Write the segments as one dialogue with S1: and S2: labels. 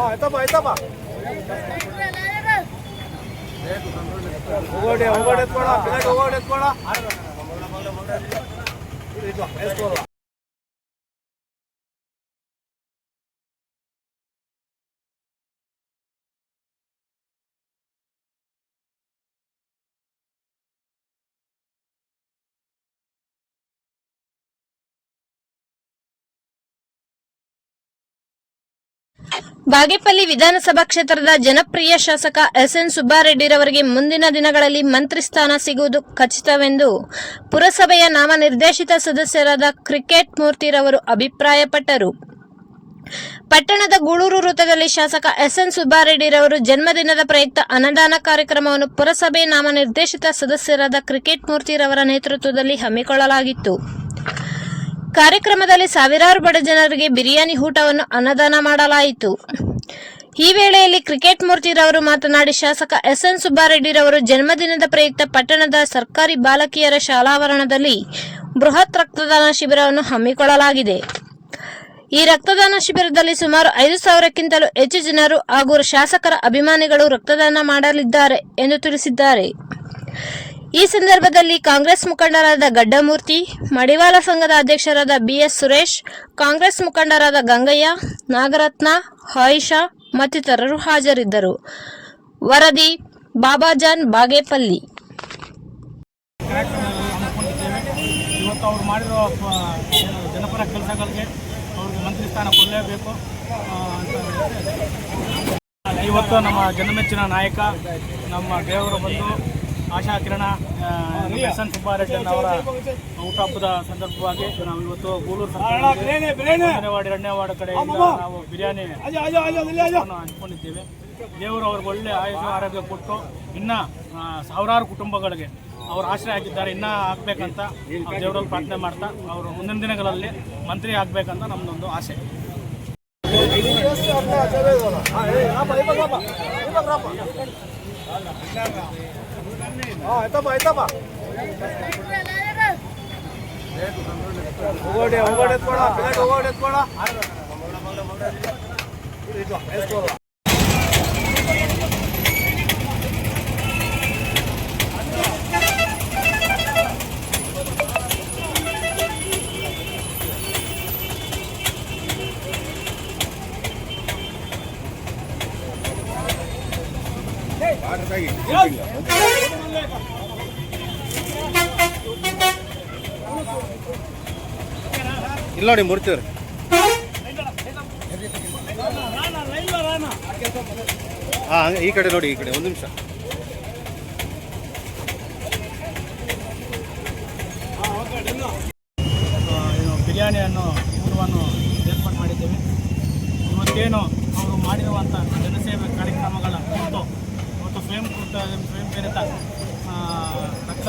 S1: ಆಯ್ತಪ್ಪ ಆಯ್ತಪ್ಪ ಹೋಗೋಡಿ ಹೋಗೋಡಿ ಎತ್ಕೊಳ ಬೆಳಗ್ಗೆ ಹೋಗೋಡಿ
S2: ಬಾಗೇಪಲ್ಲಿ ವಿಧಾನಸಭಾ ಕ್ಷೇತ್ರದ ಜನಪ್ರಿಯ ಶಾಸಕ ಎಸ್ ಎನ್ ಸುಬ್ಬಾರೆಡ್ಡಿರವರಿಗೆ ಮುಂದಿನ ದಿನಗಳಲ್ಲಿ ಮಂತ್ರಿ ಸ್ಥಾನ ಸಿಗುವುದು ಖಚಿತವೆಂದು ಪುರಸಭೆಯ ನಾಮನಿರ್ದೇಶಿತ ಸದಸ್ಯರಾದ ಕ್ರಿಕೆಟ್ ಮೂರ್ತಿರವರು ಅಭಿಪ್ರಾಯಪಟ್ಟರು. ಪಟ್ಟಣದ ಗೂಳೂರು ವೃತ್ತದಲ್ಲಿ ಶಾಸಕ ಎಸ್ ಎನ್ ಸುಬ್ಬಾರೆಡ್ಡಿರವರು ಜನ್ಮದಿನದ ಪ್ರಯುಕ್ತ ಅನುದಾನ ಕಾರ್ಯಕ್ರಮವನ್ನು ಪುರಸಭೆ ನಾಮನಿರ್ದೇಶಿತ ಸದಸ್ಯರಾದ ಕ್ರಿಕೆಟ್ ಮೂರ್ತಿರವರ ನೇತೃತ್ವದಲ್ಲಿ ಹಮ್ಮಿಕೊಳ್ಳಲಾಗಿತ್ತು. ಕಾರ್ಯಕ್ರಮದಲ್ಲಿ ಸಾವಿರಾರು ಬಡ ಜನರಿಗೆ ಬಿರಿಯಾನಿ ಊಟವನ್ನು ಅನ್ನದಾನ ಮಾಡಲಾಯಿತು. ಈ ವೇಳೆಯಲ್ಲಿ ಕ್ರಿಕೆಟ್ ಮೂರ್ತಿರವರು ಮಾತನಾಡಿ, ಶಾಸಕ ಎಸ್ಎನ್ ಸುಬ್ಬಾರೆಡ್ಡಿರವರು ಜನ್ಮದಿನದ ಪ್ರಯುಕ್ತ ಪಟ್ಟಣದ ಸರ್ಕಾರಿ ಬಾಲಕಿಯರ ಶಾಲಾವರಣದಲ್ಲಿ ಬೃಹತ್ ರಕ್ತದಾನ ಶಿಬಿರವನ್ನು ಹಮ್ಮಿಕೊಳ್ಳಲಾಗಿದೆ. ಈ ರಕ್ತದಾನ ಶಿಬಿರದಲ್ಲಿ ಸುಮಾರು ಐದು ಸಾವಿರಕ್ಕಿಂತಲೂ ಹೆಚ್ಚು ಜನರು ಹಾಗೂ ಶಾಸಕರ ಅಭಿಮಾನಿಗಳು ರಕ್ತದಾನ ಮಾಡಲಿದ್ದಾರೆ ಎಂದು ತಿಳಿಸಿದ್ದಾರೆ. ಈ ಸಂದರ್ಭದಲ್ಲಿ ಕಾಂಗ್ರೆಸ್ ಮುಖಂಡರಾದ ಗಡ್ಡಮೂರ್ತಿ, ಮಡಿವಾಳ ಸಂಘದ ಅಧ್ಯಕ್ಷರಾದ ಬಿಎಸ್ ಸುರೇಶ್, ಕಾಂಗ್ರೆಸ್ ಮುಖಂಡರಾದ ಗಂಗಯ್ಯ, ನಾಗರತ್ನ, ಆಯಿಷಾ ಮತ್ತಿತರರು ಹಾಜರಿದ್ದರು. ವರದಿ ಬಾಬಾಜಾನ್ ಬಾಗೇಪಲ್ಲಿ.
S3: ಇವತ್ತು ನಮ್ಮ ಜನಮೆಚ್ಚಿನ ನಾಯಕ, ನಮ್ಮ ದೇವರು ಬಂದು ಆಶಾ ಕಿರಣ ಎಸ್ ಎನ್ ಸುಬ್ಬಾರೆಡ್ಡಿ ಅವರ ಹುಟ್ಟುಹಬ್ಬದ ಸಂದರ್ಭವಾಗಿ ನಾವು ಇವತ್ತು ಗೂಳೂರು ವಾರ್ಡ್ ಎರಡನೇ ವಾರ್ಡ್ ಕಡೆಯಿಂದ ನಾವು ಬಿರಿಯಾನಿ ಹಂಚ್ಕೊಂಡಿದ್ದೇವೆ ದೇವರು ಅವ್ರಿಗೆ ಒಳ್ಳೆ ಆಯುಷ ಆರೋಗ್ಯ ಕೊಟ್ಟು ಇನ್ನ ಸಾವಿರಾರು ಕುಟುಂಬಗಳಿಗೆ ಅವರು ಆಶ್ರಯ ಆಗಿದ್ದಾರೆ. ಇನ್ನೂ ಆಗ್ಬೇಕಂತ ದೇವರಲ್ಲಿ ಪ್ರಾರ್ಥನೆ ಮಾಡ್ತಾ ಅವರು ಮುಂದಿನ ದಿನಗಳಲ್ಲಿ ಮಂತ್ರಿ ಆಗ್ಬೇಕಂತ ನಮ್ದೊಂದು ಆಸೆ.
S1: ಆಯ್ತಪ್ಪ ಆಯ್ತಪ್ಪ ಹೋಗೋಡಿ ಹೋಗೋಡಿ ಎತ್ಕೊಳ ಬಿಲಾಡಿ ಹೋಗೋಡಿ ಎತ್ಕೊಳ ಇದು ಎತ್ಕೊಳ
S4: ಇಲ್ಲ ನೋಡಿ ಮೂರ್ತಿಯವ್ರು. ಹಾಂ ಈ ಕಡೆ ನೋಡಿ, ಈ ಕಡೆ ಒಂದು ನಿಮಿಷ.
S3: ಏನು ಬಿರಿಯಾನಿಯನ್ನು, ಊಟವನ್ನು ಏರ್ಪಾಡು ಮಾಡಿದ್ದೇವೆ. ಇವತ್ತೇನು ಅವರು ಮಾಡಿರುವಂಥ ಜನಸೇವೆ ಕಾರ್ಯಕ್ರಮಗಳ ಕುರಿತು ಇವತ್ತು ಸ್ವಯಂ ಕೃತ ಸ್ವಯಂ ಪ್ರೇರಿತ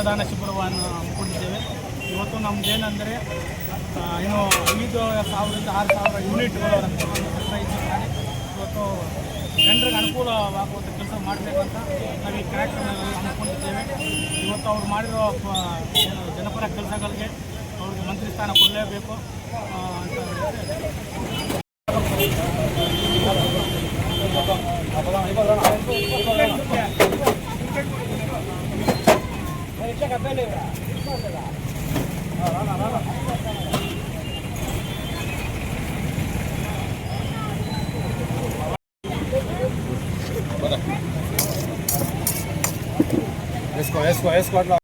S3: ರಕ್ತದಾನ ಶಿಬಿರವನ್ನು ಹಮ್ಮಿಕೊಂಡಿದ್ದೇವೆ. ಇವತ್ತು ನಮ್ಮದೇನೆಂದರೆ ಏನು ಐದು ಸಾವಿರದಿಂದ ಆರು ಸಾವಿರ ಯೂನಿಟ್ಗಳು ರಕ್ತವನ್ನು ಮಾಡಿ ಇವತ್ತು ಜನರಿಗೆ ಅನುಕೂಲವಾಗುವಂಥ ಕೆಲಸ ಮಾಡಬೇಕಂತ ನಾವು ಈ ಕಾರ್ಯಕ್ರಮದಲ್ಲಿ ಹಮ್ಮಿಕೊಂಡಿದ್ದೇವೆ. ಇವತ್ತು ಅವ್ರು ಮಾಡಿರೋ ಜನಪರ ಕೆಲಸಗಳಿಗೆ ಅವ್ರಿಗೆ ಮಂತ್ರಿ ಸ್ಥಾನ ಕೊಡಲೇಬೇಕು. ಅಂತ వేసుకో
S4: వేసుకో వేసుకో అట్లా